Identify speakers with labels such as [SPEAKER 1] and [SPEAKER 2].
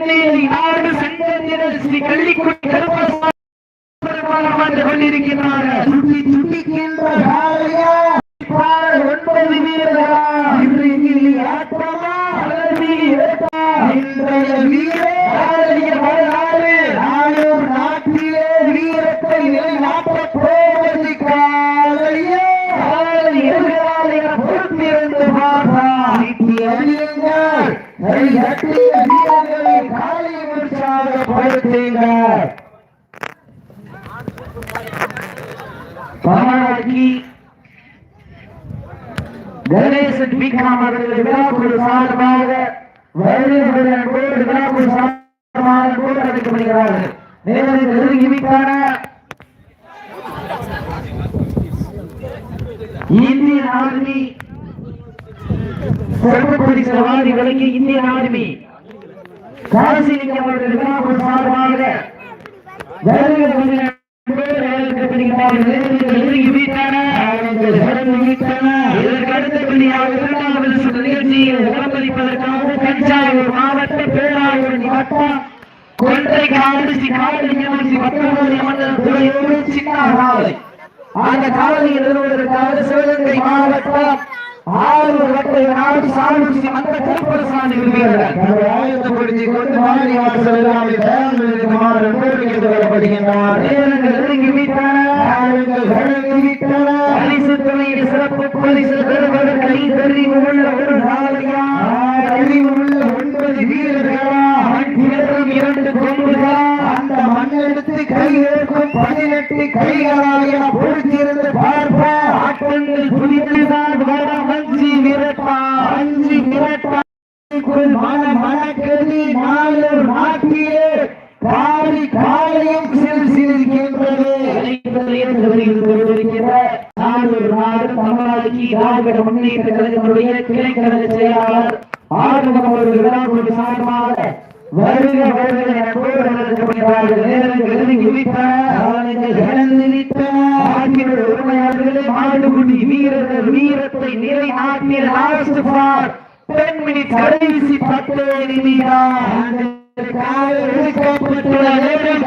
[SPEAKER 1] தென்னிலை நாடு செங்கதிரல் ஸ்ரீ கள்ளிக்குடி கருப்பசாமி கொண்டிருக்கிறார்கள்
[SPEAKER 2] சுட்டி சுட்டிக்கின்ற காளையா
[SPEAKER 1] பார் ஒன்பது வீரர்களா
[SPEAKER 2] இன்றைக்கு ஆட்டமா
[SPEAKER 1] வேட்டா
[SPEAKER 2] இன்றைய நாட்டிலே உற்சாகப்படுத்துங்கள்
[SPEAKER 1] பாராட்டி கணேசன் விக்ரம் அவர்கள் விழாக்குழு சார்பாக வருகிறவர்கள் விழாக்குழு சார்பாக அன்போடு அழைக்கப்படுகிறார்கள். நேரத்தில் நெருங்கிவிட்டான இந்தியன் ஆர்மி சிறப்புப்படி சவாரி விலகி இந்தியன் ஆர்மி காசிலிங்கம் அவர்கள் விழாக்குழு சார்பாக மாவட்ட பேராளர் வட்டம் கொன்றை காடு ஸ்ரீ பத்தொன்பது மண்டல துறையோடு சின்ன காவலை அந்த காவலியில் நிறுவனத்திற்காக சிவகங்கை மாவட்டம் ஆரூர் வட்டை நாடு சாமி ஸ்ரீ மந்த
[SPEAKER 2] ஆயத்தப்படுத்திக் கொண்டு மாநில வாசல் எல்லாமே தயார் இருக்குமாறு அன்போடு
[SPEAKER 1] பரிசு துணையின் சிறப்பு பரிசு பெறுவதற்கு தெரிவு உள்ள ஒரு நாளையா?
[SPEAKER 2] ஒன்பது வீரர்களா?
[SPEAKER 1] இரண்டு கொம்புகளா?
[SPEAKER 2] அந்த மண்ணெடுத்து கையேற்கும் பதினெட்டு கைகளால் பொறுத்திருந்து
[SPEAKER 1] ஆட்டங்கள் வர விரட்டா.
[SPEAKER 2] அஞ்சு மிரட்டா மன மனக்கெதி நாளொரு நாட்டிலே காரி காலையும் சிறு சிரிக்கின்றது.
[SPEAKER 1] செயலாளர் ஆறுமுகம் அவர்கள் சார்பாக என உரிமையாளர்களே மாடுகுடி வீரர்கள் வீரத்தை நிலைநாட்டிய டென் மினிட் கடைசி பத்து நிமிடம்.
[SPEAKER 2] காலை ஒதுக்கப்பட்டுள்ள நேரம்